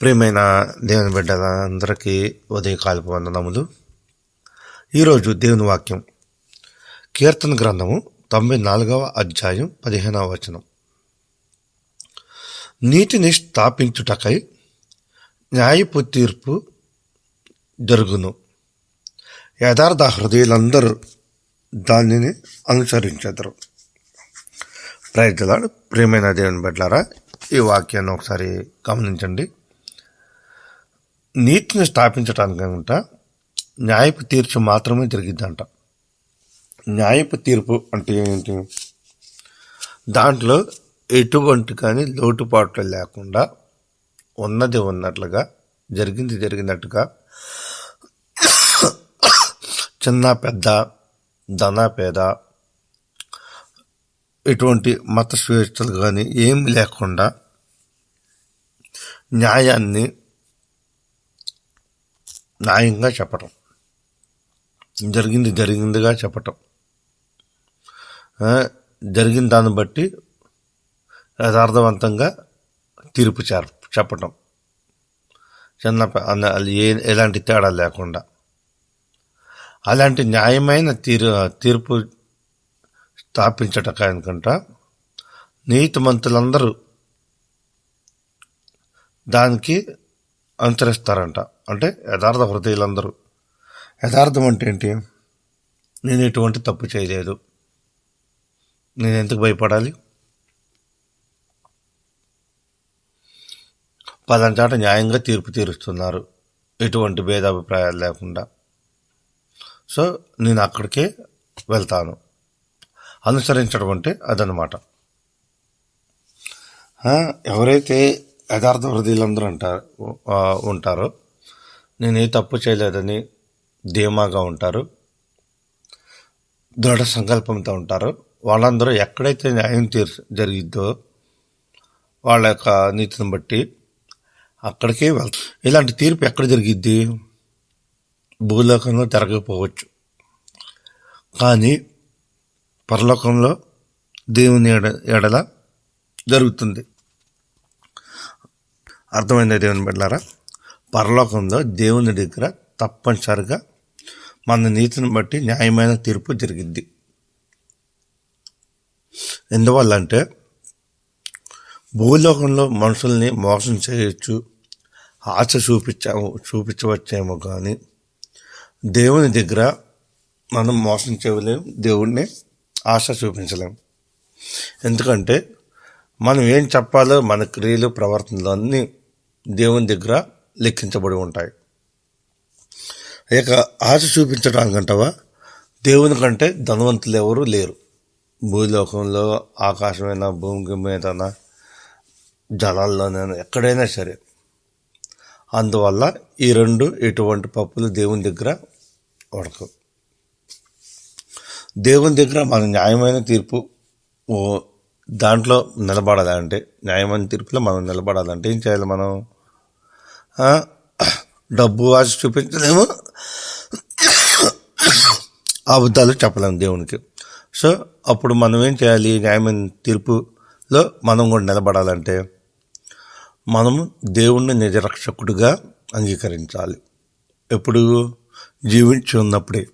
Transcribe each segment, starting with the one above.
ప్రియమైన దేవుని బిడ్డలందరికీ ఉదయకాలపు వందనములు. ఈరోజు దేవుని వాక్యం కీర్తన గ్రంథము తొంభై నాలుగవ అధ్యాయం పదిహేనవ వచనం. నీటిని స్థాపించుటకై న్యాయపు తీర్పు జరుగును. యథార్థ హృదయులందరూ దానిని అనుసరించెదరు ప్రయత్నాలు ప్రియమైన దేవుని బిడ్డలారా ఈ వాక్యాన్ని ఒకసారి గమనించండి. నీతిని స్థాపించడానికంట న్యాయపు తీర్పు మాత్రమే జరిగిద్దంట. న్యాయపు తీర్పు అంటే ఏంటి? దాంట్లో ఎటువంటి కానీ లోటుపాట్లు లేకుండా ఉన్నది ఉన్నట్లుగా జరిగింది జరిగినట్టుగా చిన్న పెద్ద ధన పేద ఎటువంటి మత స్వేచ్ఛలు కానీ ఏం లేకుండా న్యాయాన్ని న్యాయంగా చెప్పటం. జరిగింది జరిగిందిగా చెప్పటం. జరిగిన దాన్ని బట్టి యథార్థవంతంగా తీర్పు చెప్పటం. చిన్న ఏ ఎలాంటి తేడా లేకుండా. అలాంటి న్యాయమైన తీరు తీర్పు స్థాపించటకానికంట నీతిమంతులందరూ దానికి అనుసరిస్తారంట అంటే యథార్థ హృదయులందరూ. యథార్థం అంటే ఏంటి? నేను ఎటువంటి తప్పు చేయలేదు. నేను ఎందుకు భయపడాలి? పదంచాట న్యాయంగా తీర్పు తీరుస్తున్నారు. ఎటువంటి భేదాభిప్రాయాలు లేకుండా. సో నేను అక్కడికే వెళ్తాను. అనుసరించడం అంటే అదనమాట ఎవరైతే యథార్థ హృదయులందరూ అంటారు ఉంటారో నేను ఏ తప్పు చేయలేదని ధీమాగా ఉంటారు దృఢ సంకల్పంతో ఉంటారు వాళ్ళందరూ ఎక్కడైతే న్యాయం తీర్ జరిగిద్దో వాళ్ళ యొక్క నీతిని బట్టి అక్కడికే వెళ్తారు. ఇలాంటి తీర్పు ఎక్కడ జరిగిద్ది? భూలోకంలో జరగకపోవచ్చు కానీ పరలోకంలో దేవుని ఎడ ఎడల జరుగుతుంది. అర్థమైంది దేవుని బిడ్డారా పరలోకంలో దేవుని దగ్గర తప్పనిసరిగా మన నీతిని బట్టి న్యాయమైన తీర్పు జరిగిద్ది. ఎందువల్ల అంటే భూలోకంలో మనుషుల్ని మోసం చేయొచ్చు ఆశ చూపించాము చూపించవచ్చేమో కానీ దేవుని దగ్గర మనం మోసం చేయలేం దేవుడిని ఆశ చూపించలేం. ఎందుకంటే మనం ఏం చెప్పాలో మన క్రియలు ప్రవర్తనలు అన్నీ దేవుని దగ్గర లెక్కించబడి ఉంటాయి. ఇక ఆశ చూపించడానికంటవా? దేవుని కంటే ధనవంతులు ఎవరు లేరు. భూలోకంలో ఆకాశమైన భూమి మీదన జలాల్లోనైనా ఎక్కడైనా సరే. అందువల్ల ఈ రెండు ఎటువంటి పప్పులు దేవుని దగ్గర ఉడకవు దేవుని దగ్గర మన న్యాయమైన తీర్పు ఓ దాంట్లో నిలబడాలంటే న్యాయమైన తీర్పులో మనం నిలబడాలంటే ఏం చేయాలి మనం? డబ్బు ఆశ చూపించలేము. అబద్ధాలు చెప్పలేము దేవునికి. సో అప్పుడు మనం ఏం చేయాలి? న్యాయమైన తీర్పులో మనం కూడా నిలబడాలంటే మనము దేవుణ్ణి నిజరక్షకుడిగా అంగీకరించాలి. ఎప్పుడు? జీవించి ఉన్నప్పుడే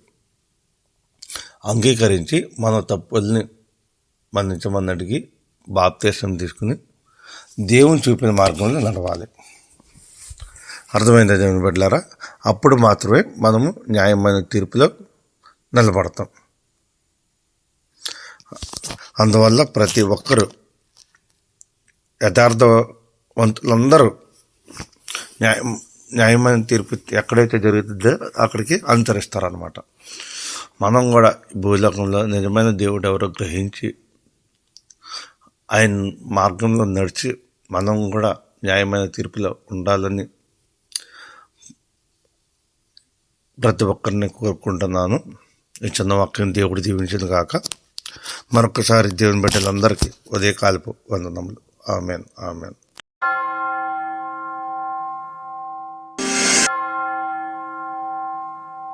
అంగీకరించి మన తప్పుల్ని మన్నించమన్నటికి అడిగి తీసుకుని దేవుని చూపిన మార్గంలో నడవాలి. అర్థమైందా దేవుని బిడ్డలారా? అప్పుడు మాత్రమే మనము న్యాయమైన తీర్పులో నిలబడతాం. అందువల్ల ప్రతి ఒక్కరూ యథార్థవంతులందరూ న్యాయం న్యాయమైన తీర్పు ఎక్కడైతే జరుగుతుందో అక్కడికి అనుసరిస్తారనమాట మనం కూడా భూలోకంలో నిజమైన దేవుడు ఎవరో గ్రహించి ఆయన మార్గంలో నడిచి మనం కూడా న్యాయమైన తీర్పులో ఉండాలని ప్రతి ఒక్కరిని కోరుకుంటున్నాను. ఈ చిన్న వాక్యం దేవుడు దీవించింది కాక మరొకసారి దేవుని బిడ్డలందరికీ ఉదయకాలపు వందనములు. Amen amen.